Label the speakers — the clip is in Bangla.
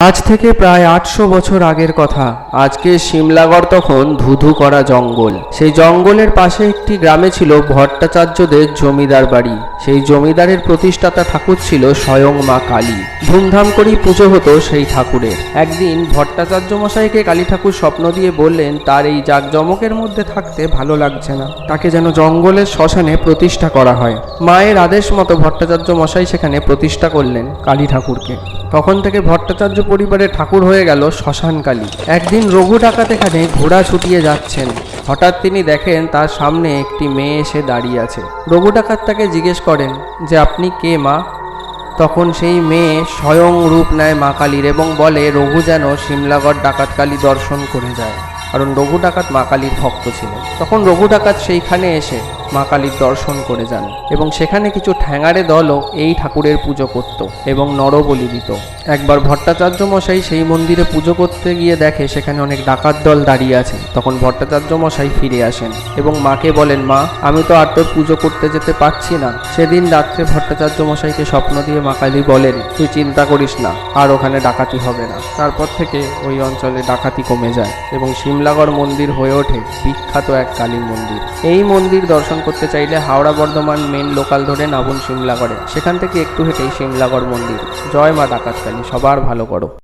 Speaker 1: আজ থেকে প্রায় আটশো বছর আগের কথা। আজকে সিমলাগড় তখন ধুধু করা জঙ্গল। সেই জঙ্গলের পাশে একটি গ্রামে ছিল ভট্টাচার্যদের জমিদার বাড়ি। সেই জমিদারের প্রতিষ্ঠাতা ঠাকুর ছিল স্বয়ং মা কালী। ধুমধাম করেই পুজো হতো সেই ঠাকুরের। একদিন ভট্টাচার্য মশাইকে কালী ঠাকুর স্বপ্ন দিয়ে বললেন, তার এই জাঁকজমকের মধ্যে থাকতে ভালো লাগছে না। তাকে যেন জঙ্গলের শ্মশানে প্রতিষ্ঠা করা হয়। মায়ের আদেশ মতো ভট্টাচার্য মশাই সেখানে প্রতিষ্ঠা করলেন কালী ঠাকুরকে। তখন থেকে ভট্টাচার্য পরিবারের ঠাকুর হয়ে গেল শ্মশান কালী একদিন রঘু ডাকাত এখানে ঘোড়া ছুটিয়ে যাচ্ছেন। হঠাৎ তিনি দেখেন তার সামনে একটি মেয়ে এসে দাঁড়িয়ে আছে। রঘু ডাকাত তাকে জিজ্ঞেস করেন, যে আপনি কে মা? তখন সেই মেয়ে স্বয়ং রূপ নেয় মা কালীর এবং বলে, রঘু যেন সিমলাগড় ডাকাতকালী দর্শন করে যায়। কারণ রঘু ডাকাত মা কালীর ভক্ত ছিলেন। তখন রঘু ডাকাত সেইখানে এসে মা কালীর দর্শন করে যান এবং সেখানে কিছু ঠ্যাঙারে দলও এই ঠাকুরের পুজো করত এবং নরবলি দিত। একবার ভট্টাচার্য মশাই সেই মন্দিরে পুজো করতে গিয়ে দেখে সেখানে অনেক ডাকাত দল দাঁড়িয়ে আছে তখন ভট্টাচার্য মশাই ফিরে আসেন এবং মাকে বলেন, মা, আমি তো আর তোর পুজো করতে যেতে পারছি না। সেদিন রাত্রে ভট্টাচার্য মশাইকে স্বপ্ন দিয়ে মা কালী বলেন, তুই চিন্তা করিস না, আর ওখানে ডাকাতি হবে না। তারপর থেকে ওই অঞ্চলে ডাকাতি কমে যায় এবং সিমলাগড় মন্দির হয়ে ওঠে বিখ্যাত এক কালী মন্দির। এই মন্দির দর্শন করতে চাইলে হাওড়া বর্ধমান মেন লোকাল ধরে নাবুন সিমলাগড়ে সেখান থেকে একটু হেঁটেই সিমলাগড় মন্দির। জয় মা ডাকাতকালী। সবার ভালো করো।